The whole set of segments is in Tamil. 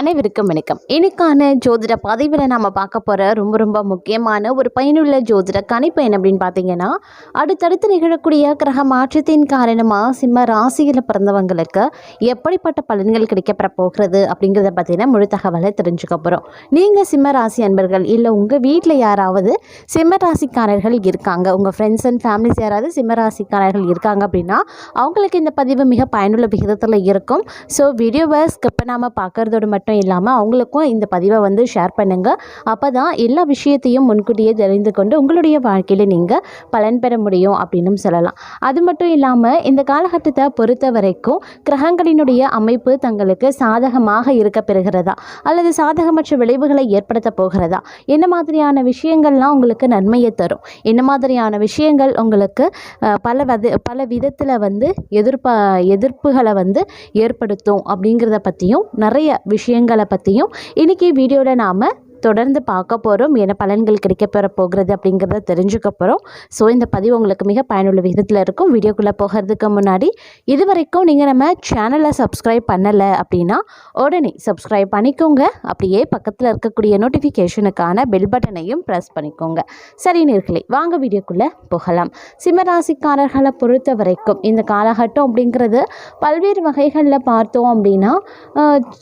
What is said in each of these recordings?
அனைவருக்கும் வணக்கம். இன்னைக்கான ஜோதிட பதிவில் நம்ம பார்க்க போகிற ரொம்ப ரொம்ப முக்கியமான ஒரு பயனுள்ள ஜோதிட கணிப்பு என்ன அப்படின்னு பார்த்தீங்கன்னா அடுத்தடுத்து நிகழக்கூடிய கிரக மாற்றத்தின் காரணமாக சிம்ம ராசியில் பிறந்தவங்களுக்கு எப்படிப்பட்ட பலன்கள் கிடைக்கப்பெற போகிறது அப்படிங்கிறத பற்றின முழு தகவலை தெரிஞ்சுக்க போகிறோம் நீங்கள் சிம்ம ராசி அன்பர்கள் இல்லை உங்கள் வீட்டில் யாராவது சிம்ம ராசிக்காரர்கள் இருக்காங்க உங்கள் ஃப்ரெண்ட்ஸ் அண்ட் ஃபேமிலிஸ் யாராவது சிம்ம ராசிக்காரர்கள் இருக்காங்க அப்படின்னா அவங்களுக்கு இந்த பதிவு மிக பயனுள்ள விகிதத்தில் இருக்கும். ஸோ வீடியோவை ஸ்கிப் பண்ணாமல் பார்க்குறதோடு மட்டும் மட்டும் இல்லாமல் அவங்களுக்கும் இந்த பதிவை வந்து ஷேர் பண்ணுங்கள் அப்போ தான் எல்லா விஷயத்தையும் முன்கூட்டியே தெரிந்து கொண்டு உங்களுடைய வாழ்க்கையில் நீங்கள் பலன் பெற முடியும் அப்படின்னும் சொல்லலாம். அது மட்டும் இல்லாமல் இந்த காலகட்டத்தை பொறுத்த வரைக்கும் கிரகங்களினுடைய அமைப்பு தங்களுக்கு சாதகமாக இருக்க பெறுகிறதா? அல்லது சாதகமற்ற விளைவுகளை ஏற்படுத்த போகிறதா? என்ன மாதிரியான விஷயங்கள்லாம் உங்களுக்கு நன்மையை தரும்? என்ன மாதிரியான விஷயங்கள் உங்களுக்கு பல வது பல விதத்தில் வந்து எதிர்ப்ப எதிர்ப்புகளை வந்து ஏற்படுத்தும் அப்படிங்கிறத பற்றியும் நிறைய விஷயம் விஷயங்களை பற்றியும் இன்றைக்கி வீடியோவில் நாம் தொடர்ந்து பார்க்க போகிறோம் என்ன பலன்கள் கிடைக்கப்பெற போகிறது அப்படிங்கிறத தெரிஞ்சுக்க போகிறோம் ஸோ இந்த பதிவு உங்களுக்கு மிக பயனுள்ள விதத்தில் இருக்கும். வீடியோக்குள்ளே போகிறதுக்கு முன்னாடி இது வரைக்கும் நீங்கள் நம்ம சேனலை சப்ஸ்கிரைப் பண்ணலை அப்படின்னா உடனே சப்ஸ்கிரைப் பண்ணிக்கோங்க. அப்படியே பக்கத்தில் இருக்கக்கூடிய நோட்டிஃபிகேஷனுக்கான பெல் பட்டனையும் ப்ரெஸ் பண்ணிக்கோங்க. சரி நேர்களை வாங்க வீடியோக்குள்ளே போகலாம். சிம்மராசிக்காரர்களை பொறுத்த வரைக்கும் இந்த காலகட்டம் அப்படிங்கிறது பல்வேறு வகைகளில் பார்த்தோம் அப்படின்னா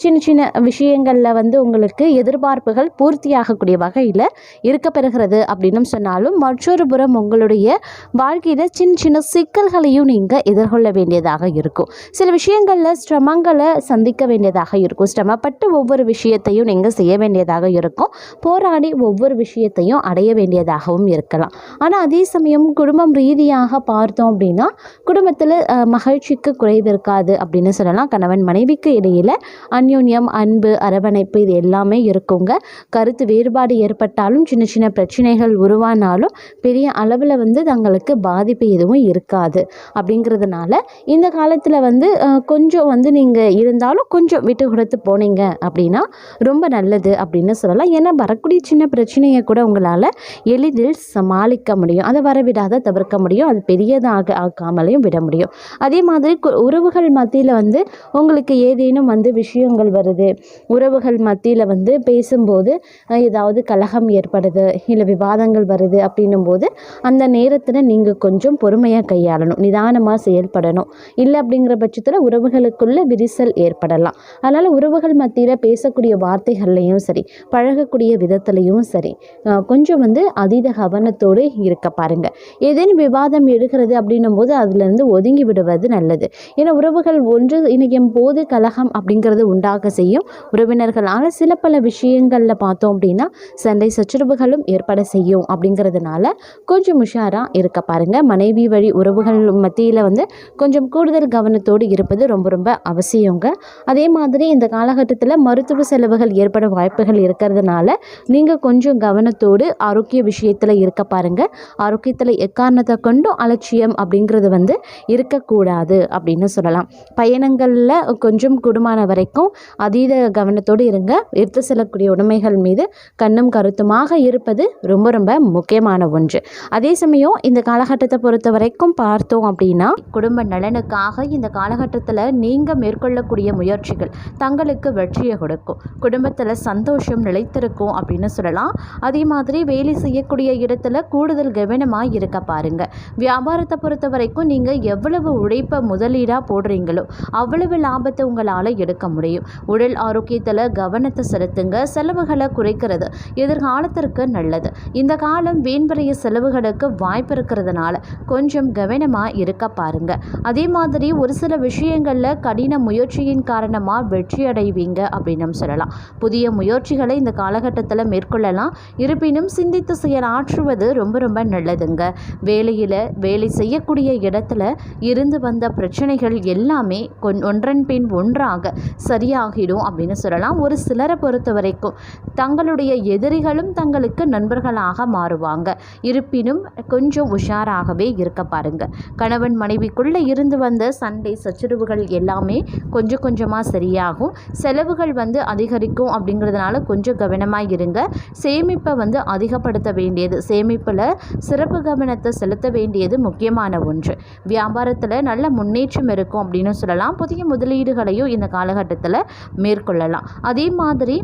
சின்ன சின்ன விஷயங்களில் வந்து உங்களுக்கு எதிர்பார்ப்புகள் பூர்த்தியாகக்கூடிய வகையில் இருக்க பெறுகிறது அப்படின்னும் சொன்னாலும் மற்றொரு புறம் உங்களுடைய வாழ்க்கையில் சின்ன சின்ன சிக்கல்களையும் நீங்கள் எதிர்கொள்ள வேண்டியதாக இருக்கும். சில விஷயங்களில் சிரமங்களை சந்திக்க வேண்டியதாக இருக்கும். சிரமப்பட்டு ஒவ்வொரு விஷயத்தையும் நீங்கள் செய்ய வேண்டியதாக இருக்கும். போராடி ஒவ்வொரு விஷயத்தையும் அடைய வேண்டியதாகவும் இருக்கலாம். ஆனால் அதே சமயம் குடும்பம் ரீதியாக பார்த்தோம் அப்படின்னா குடும்பத்தில் மகிழ்ச்சிக்கு குறைவு இருக்காது அப்படின்னு சொல்லலாம். கணவன் மனைவிக்கு இடையில் அந்யோன்யம் அன்பு அரவணைப்பு இது எல்லாமே இருக்குங்க. கருத்து வேறுபாடு ஏற்பட்டாலும் சின்ன சின்ன பிரச்சனைகள் உருவானாலும் பெரிய அளவில் வந்து தங்களுக்கு பாதிப்பு எதுவும் இருக்காது. அப்படிங்கிறதுனால இந்த காலத்தில் வந்து கொஞ்சம் வந்து நீங்கள் இருந்தாலும் கொஞ்சம் விட்டு கொடுத்து போனீங்க அப்படின்னா ரொம்ப நல்லது அப்படின்னு சொல்லலாம். ஏன்னா வரக்கூடிய சின்ன பிரச்சனையை கூட உங்களால் எளிதில் சமாளிக்க முடியும். அதை வரவிடாத தவிர்க்க முடியும். அது பெரியதாக ஆக்காமலையும் விட முடியும். அதே மாதிரி கு- உறவுகள் மத்தியில் வந்து உங்களுக்கு ஏதேனும் வந்து விஷயங்கள் வருது உறவுகள் மத்தியில் வந்து பேசும்போது ஏதாவது கலகம் ஏற்படுது இல்லை விவாதங்கள் வருது அப்படின்னும் போது அந்த நேரத்தில் நீங்கள் கொஞ்சம் பொறுமையாக கையாளணும் நிதானமாக செயல்படணும். இல்லை அப்படிங்கிற பட்சத்தில் உறவுகளுக்குள்ள விரிசல் ஏற்படலாம். அதனால் உறவுகள் மத்தியில் பேசக்கூடிய வார்த்தைகள்லையும் சரி பழகக்கூடிய விதத்துலையும் சரி கொஞ்சம் வந்து அதீத கவனத்தோடு இருக்க பாருங்க. ஏதேனும் விவாதம் எடுக்கிறது அப்படின்னும் போது அதுலேருந்து ஒதுங்கி விடுவது நல்லது. ஏன்னா உறவுகள் ஒன்று இணையும் போது கலகம் அப்படிங்கிறது உண்டாக செய்யும். உறவினர்களால் சில பல விஷயங்களில் பார்த்தோம் அப்படின்னா சண்டை சச்சரவுகளும் ஏற்பட செய்யும் அப்படிங்கிறதுனால கொஞ்சம் உஷாராக இருக்க பாருங்கள் மனைவி வழி உறவுகள் மத்தியில் வந்து கொஞ்சம் கூடுதல் கவனத்தோடு இருப்பது ரொம்ப ரொம்ப அவசியங்க. அதே மாதிரி இந்த காலகட்டத்தில் மருத்துவ செலவுகள் ஏற்பட வாய்ப்புகள் இருக்கிறதுனால நீங்கள் கொஞ்சம் கவனத்தோடு ஆரோக்கிய விஷயத்தில் இருக்க பாருங்கள் ஆரோக்கியத்தில் எக்காரணத்தை கொண்டும் அலட்சியம் அப்படிங்கிறது வந்து இருக்கக்கூடாது அப்படின்னு சொல்லலாம். பயணங்களில் கொஞ்சம் கூடுமான வரைக்கும் அதீத கவனத்தோடு இருங்க. எடுத்து செல்லக்கூடிய உடைமைகள் மீது கண்ணும் கருத்துமாக இருப்பது ரொம்ப ரொம்ப முக்கியமான ஒன்று. அதே சமயம் இந்த காலகட்டத்தை பொறுத்த வரைக்கும் பார்த்தோம் அப்படின்னா குடும்ப நலனுக்காக இந்த காலகட்டத்தில் நீங்கள் மேற்கொள்ளக்கூடிய முயற்சிகள் தங்களுக்கு வெற்றியை கொடுக்கும். குடும்பத்தில் சந்தோஷம் நிலைத்திருக்கும் அப்படின்னு சொல்லலாம். அதே மாதிரி வேலை செய்யக்கூடிய இடத்துல கூடுதல் கவனமாக இருக்க பாருங்க. வியாபாரத்தை பொறுத்த வரைக்கும் நீங்கள் எவ்வளவு உழைப்பை முதலீடாக போடுறீங்களோ அவ்வளவு லாபத்தை உங்களால் எடுக்க முடியும். உடல் ஆரோக்கியத்தில் கவனத்தை செலுத்துங்க. செலவுகளை குறைக்கிறது. எதிர்காலத்திற்கு நல்லது. இந்த காலம் வீண்வரைய செலவுகளுக்கு வாய்ப்பு இருக்கிறதுனால கொஞ்சம் கவனமாக இருக்க பாருங்க. அதே மாதிரி ஒரு சில விஷயங்களில் கடின முயற்சியின் காரணமாக வெற்றி அடைவீங்க அப்படின்னு சொல்லலாம். புதிய முயற்சிகளை இந்த காலகட்டத்தில் மேற்கொள்ளலாம். இருப்பினும் சிந்தித்து செயலாற்றுவது ரொம்ப ரொம்ப நல்லதுங்க. வேலையில் வேலை செய்யக்கூடிய இடத்துல இருந்து வந்த பிரச்சனைகள் எல்லாமே கொன் ஒன்றன் பின் ஒன்றாக சரியாகிடும் அப்படின்னு சொல்லலாம். ஒரு சிலரை பொறுத்த வரைக்கும் தங்களுடைய எதிரிகளும் தங்களுக்கு நண்பர்களாக மாறுவாங்க. இருப்பினும் கொஞ்சம் உஷாராகவே இருக்க பாருங்க. கணவன் மனைவிக்குள்ளே இருந்து வந்த சண்டை சச்சரவுகள் எல்லாமே கொஞ்சம் கொஞ்சமாக சரியாகும். செலவுகள் வந்து அதிகரிக்கும் அப்படிங்கிறதுனால கொஞ்சம் கவனமாக இருங்க. சேமிப்பை வந்து அதிகப்படுத்த வேண்டியது சேமிப்பில் சிறப்பு கவனத்தை செலுத்த வேண்டியது முக்கியமான ஒன்று. வியாபாரத்தில் நல்ல முன்னேற்றம் இருக்கும் அப்படின்னு சொல்லலாம். புதிய முதலீடுகளையும் இந்த காலகட்டத்தில் மேற்கொள்ளலாம். அதே மாதிரி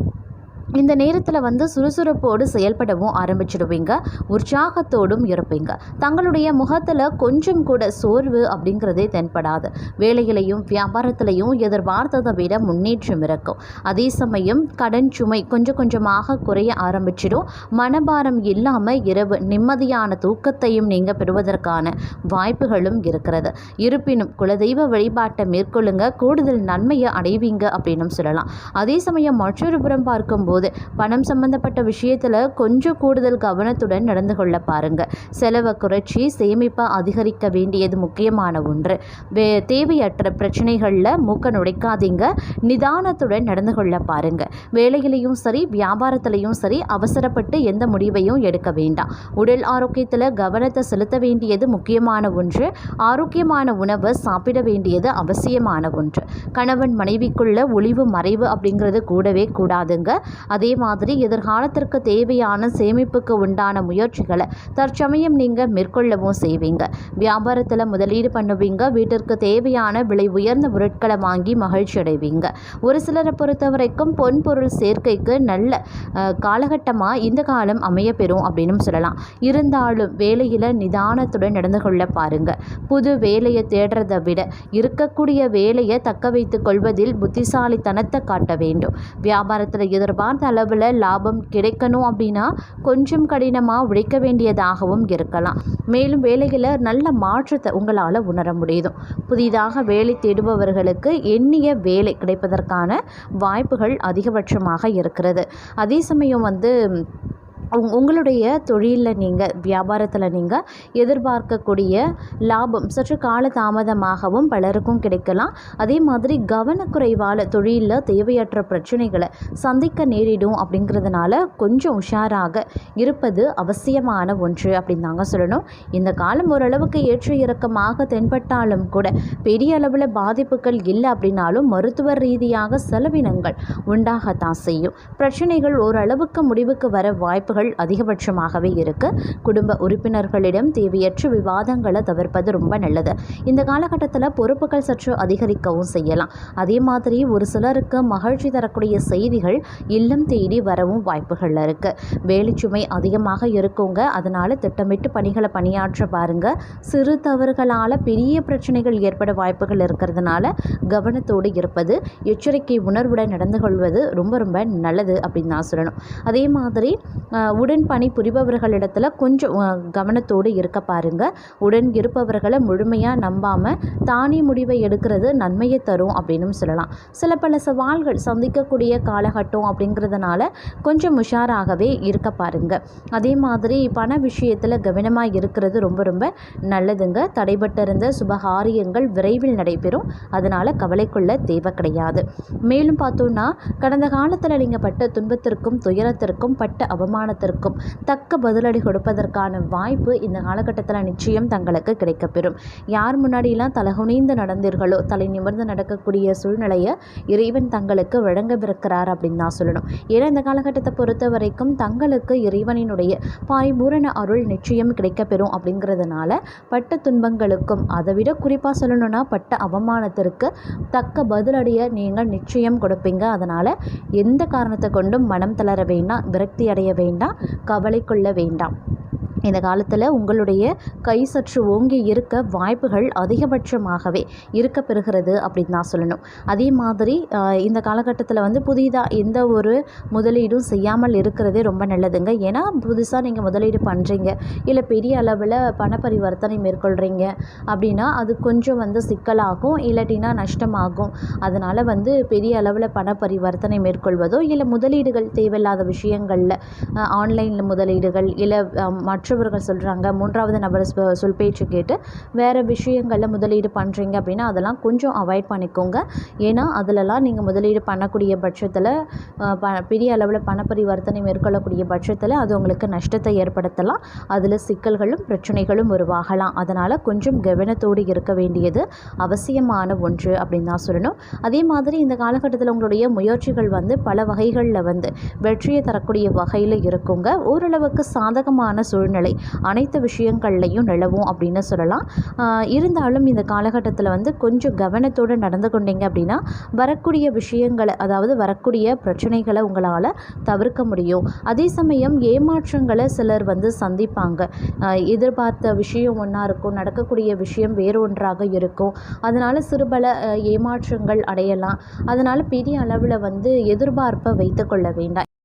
இந்த நேரத்தில் வந்து சுறுசுறுப்போடு செயல்படவும் ஆரம்பிச்சிடுவீங்க. உற்சாகத்தோடும் இருப்பீங்க. தங்களுடைய முகத்தில் கொஞ்சம் கூட சோர்வு அப்படிங்கிறதே தென்படாது. வேலையிலையும் வியாபாரத்திலையும் எதிர்பார்த்ததை விட முன்னேற்றம் இருக்கும். அதே சமயம் கடன் சுமை கொஞ்சம் கொஞ்சமாக குறைய ஆரம்பிச்சிடும். மனபாரம் இல்லாமல் இரவு நிம்மதியான தூக்கத்தையும் நீங்கள் பெறுவதற்கான வாய்ப்புகளும் இருக்கிறது. இருப்பினும் குலதெய்வ வழிபாட்டை மேற்கொள்ளுங்க. கூடுதல் நன்மையை அடைவீங்க அப்படின்னு சொல்லலாம். அதே சமயம் மற்றொரு புறம் பார்க்கும்போது பணம் சம்பந்தப்பட்ட விஷயத்தில் கொஞ்சம் கூடுதல் கவனத்துடன் நடந்து கொள்ள பாருங்க. செலவை குறைச்சி சேமிப்பை அதிகரிக்க வேண்டியது முக்கியமான ஒன்று. வே தேவையற்ற பிரச்சனைகளில் மூக்க நுழைக்காதீங்க. நிதானத்துடன் நடந்து கொள்ள பாருங்க. வேலையிலையும் சரி வியாபாரத்திலையும் சரி அவசரப்பட்டு எந்த முடிவையும் எடுக்க வேண்டாம். உடல் ஆரோக்கியத்தில் கவனத்தை செலுத்த வேண்டியது முக்கியமான ஒன்று. ஆரோக்கியமான உணவை சாப்பிட வேண்டியது அவசியமான ஒன்று. கணவன் மனைவிக்குள்ள ஒளிவு மறைவு அப்படிங்கிறது கூடவே கூடாதுங்க. அதே மாதிரி எதிர்காலத்திற்கு தேவையான சேமிப்புக்கு உண்டான முயற்சிகளை தற்சமயம் நீங்கள் மேற்கொள்ளவும் செய்வீங்க. வியாபாரத்தில் முதலீடு பண்ணுவீங்க. வீட்டிற்கு தேவையான விலை உயர்ந்த பொருட்களை வாங்கி மகிழ்ச்சி அடைவீங்க. ஒரு சிலரை பொறுத்த வரைக்கும் பொன் பொருள் சேர்க்கைக்கு நல்ல காலகட்டமாக இந்த காலம் அமையப்பெறும் அப்படின்னு சொல்லலாம். இருந்தாலும் வேலையில் நிதானத்துடன் நடந்து கொள்ள பாருங்கள் புது வேலையை தேடுறதை விட இருக்கக்கூடிய வேலையை தக்க வைத்து கொள்வதில் புத்திசாலித்தனத்தை காட்ட வேண்டும். வியாபாரத்தில் எதிர்பார்த்த அளவில் லாபம் கிடைக்கணும் அப்படின்னா கொஞ்சம் கடினமாக உழைக்க வேண்டியதாகவும் இருக்கலாம். மேலும் வேலையில் நல்ல மாற்றத்தை உங்களால் உணர முடியும் புதிதாக வேலை தேடுபவர்களுக்கு எண்ணிய வேலை கிடைப்பதற்கான வாய்ப்புகள் அதிகபட்சமாக இருக்கிறது. அதே சமயம் வந்து உங்களுடைய தொழிலில் நீங்கள் வியாபாரத்தில் நீங்கள் எதிர்பார்க்கக்கூடிய லாபம் சற்று கால தாமதமாகவும் பலருக்கும் கிடைக்கலாம். அதே மாதிரி கவனக்குறைவால் தொழிலில் தேவையற்ற பிரச்சனைகளை சந்திக்க நேரிடும் அப்படிங்கிறதுனால கொஞ்சம் உஷாராக இருப்பது அவசியமான ஒன்று அப்படின்னு தாங்க சொல்லணும். இந்த காலம் ஓரளவுக்கு ஏற்ற இறக்கமாக தென்பட்டாலும் கூட பெரிய அளவில் பாதிப்புகள் இல்லை அப்படின்னாலும் மருத்துவ ரீதியாக செலவினங்கள் உண்டாகத்தான் செய்யும். பிரச்சனைகள் ஓரளவுக்கு முடிவுக்கு வர வாய்ப்புகள் வாய்ப்புகள் அதிகபட்சமாகவே இருக்குது குடும்ப உறுப்பினர்களிடம் தேவையற்ற விவாதங்களை தவிர்ப்பது ரொம்ப நல்லது. இந்த காலகட்டத்தில் பொறுப்புகள் சற்று அதிகரிக்கவும் செய்யலாம். அதே மாதிரி ஒரு சிலருக்கு மகிழ்ச்சி தரக்கூடிய செய்திகள் இல்லம் தேடி வரவும் வாய்ப்புகள் இருக்குது வேலைச்சுமை அதிகமாக இருக்குங்க. அதனால் திட்டமிட்டு பணிகளை பணியாற்ற பாருங்க. சிறு தவறுகளால் பெரிய பிரச்சனைகள் ஏற்பட வாய்ப்புகள் இருக்கிறதுனால கவனத்தோடு இருப்பது எச்சரிக்கை உணர்வுடன் நடந்து கொள்வது ரொம்ப ரொம்ப நல்லது அப்படின்னு நான் சொல்லணும். அதே மாதிரி உடன் பணி புரிபவர்களிடத்தில் கொஞ்சம் கவனத்தோடு இருக்க பாருங்கள் உடன் இருப்பவர்களை முழுமையாக நம்பாமல் தானே முடிவை எடுக்கிறது நன்மையை தரும் அப்படின்னு சொல்லலாம். சில பல சவால்கள் சந்திக்கக்கூடிய காலகட்டம் அப்படிங்கிறதுனால கொஞ்சம் உஷாராகவே இருக்க பாருங்க. அதே மாதிரி பண விஷயத்தில் கவனமாக இருக்கிறது ரொம்ப ரொம்ப நல்லதுங்க. தடைபட்டிருந்த சுபகாரியங்கள் விரைவில் நடைபெறும். அதனால் கவலைக்குள்ள தேவை கிடையாது. மேலும் பார்த்தோன்னா கடந்த காலத்தில் நீங்கள் பட்ட துன்பத்திற்கும் துயரத்திற்கும் பட்ட அவமானத்தை காத்திருக்கும். தக்க பதிலடி கொடுப்பதற்கான வாய்ப்பு இந்த காலகட்டத்தில் நிச்சயம் தங்களுக்கு கிடைக்கப்பெறும். யார் முன்னாடியெல்லாம் தலகுனிந்து நடந்தீர்களோ தலை நிமிர்ந்து நடக்கக்கூடிய சூழ்நிலையை இறைவன் தங்களுக்கு வழங்கவிருக்கிறார் அப்படின்னு தான் சொல்லணும். ஏன்னா இந்த காலகட்டத்தை பொறுத்த வரைக்கும் தங்களுக்கு இறைவனினுடைய பாய்பூரண அருள் நிச்சயம் கிடைக்கப்பெறும் அப்படிங்கிறதுனால பட்ட துன்பங்களுக்கும் அதை விட குறிப்பாக சொல்லணும்னா பட்ட அவமானத்திற்கு தக்க பதிலடியை நீங்கள் நிச்சயம் கொடுப்பீங்க. அதனால் எந்த காரணத்தை கொண்டும் மனம் தளர வேண்டாம் விரக்தி அடைய வேண்டாம். கவலை கொள்ள வேண்டாம். இந்த காலத்தில் உங்களுடைய கை சற்று ஓங்கி இருக்க வாய்ப்புகள் அதிகபட்சமாகவே இருக்க பெறுகிறது அப்படின்னு தான் சொல்லணும். அதே மாதிரி இந்த காலகட்டத்தில் வந்து புதிதாக எந்த ஒரு முதலீடும் செய்யாமல் இருக்கிறதே ரொம்ப நல்லதுங்க. ஏன்னா புதுசாக நீங்கள் முதலீடு பண்ணுறீங்க இல்லை பெரிய அளவில் பண பரிவர்த்தனை மேற்கொள்கிறீங்க அப்படின்னா அது கொஞ்சம் வந்து சிக்கலாகும் இல்லாட்டினா நஷ்டமாகும். அதனால் வந்து பெரிய அளவில் பண பரிவர்த்தனை மேற்கொள்வதோ இல்லை முதலீடுகள் தேவையில்லாத விஷயங்களில் ஆன்லைனில் முதலீடுகள் இல்லை மற்ற மற்றவர்கள் சொல்கிறாங்க மூன்றாவது நபர் சொல் பேச்சு கேட்டு வேறு விஷயங்களில் முதலீடு பண்ணுறீங்க அப்படின்னா அதெல்லாம் கொஞ்சம் அவாய்ட் பண்ணிக்கோங்க. ஏன்னா அதிலலாம் நீங்கள் முதலீடு பண்ணக்கூடிய பட்சத்தில் ப பெரிய அளவில் பண பரிவர்த்தனை மேற்கொள்ளக்கூடிய பட்சத்தில் அது உங்களுக்கு நஷ்டத்தை ஏற்படுத்தலாம். அதில் சிக்கல்களும் பிரச்சனைகளும் உருவாகலாம். அதனால் கொஞ்சம் கவனத்தோடு இருக்க வேண்டியது அவசியமான ஒன்று அப்படின்னு தான் சொல்லணும். அதே மாதிரி இந்த காலகட்டத்தில் உங்களுடைய முயற்சிகள் வந்து பல வகைகளில் வந்து வெற்றியை தரக்கூடிய வகையில் இருக்குங்க. ஓரளவுக்கு சாதகமான சூழ்நிலை அனைத்து விஷயங்கள்லையும் நிலவும் அப்படின்னு சொல்லலாம். இருந்தாலும் இந்த காலகட்டத்தில் வந்து கொஞ்சம் கவனத்தோடு நடந்து கொண்டீங்க அப்படின்னா வரக்கூடிய விஷயங்களை அதாவது வரக்கூடிய பிரச்சனைகளை உங்களால் தவிர்க்க முடியும். அதே சமயம் ஏமாற்றங்களை சிலர் வந்து சந்திப்பாங்க. எதிர்பார்த்த விஷயம் ஒன்றா இருக்கும் நடக்கக்கூடிய விஷயம் வேறு ஒன்றாக இருக்கும். அதனால் சிறுபல ஏமாற்றங்கள் அடையலாம். அதனால் பெரிய அளவில் வந்து எதிர்பார்ப்பை வைத்துக்கொள்ள வேண்டாம்.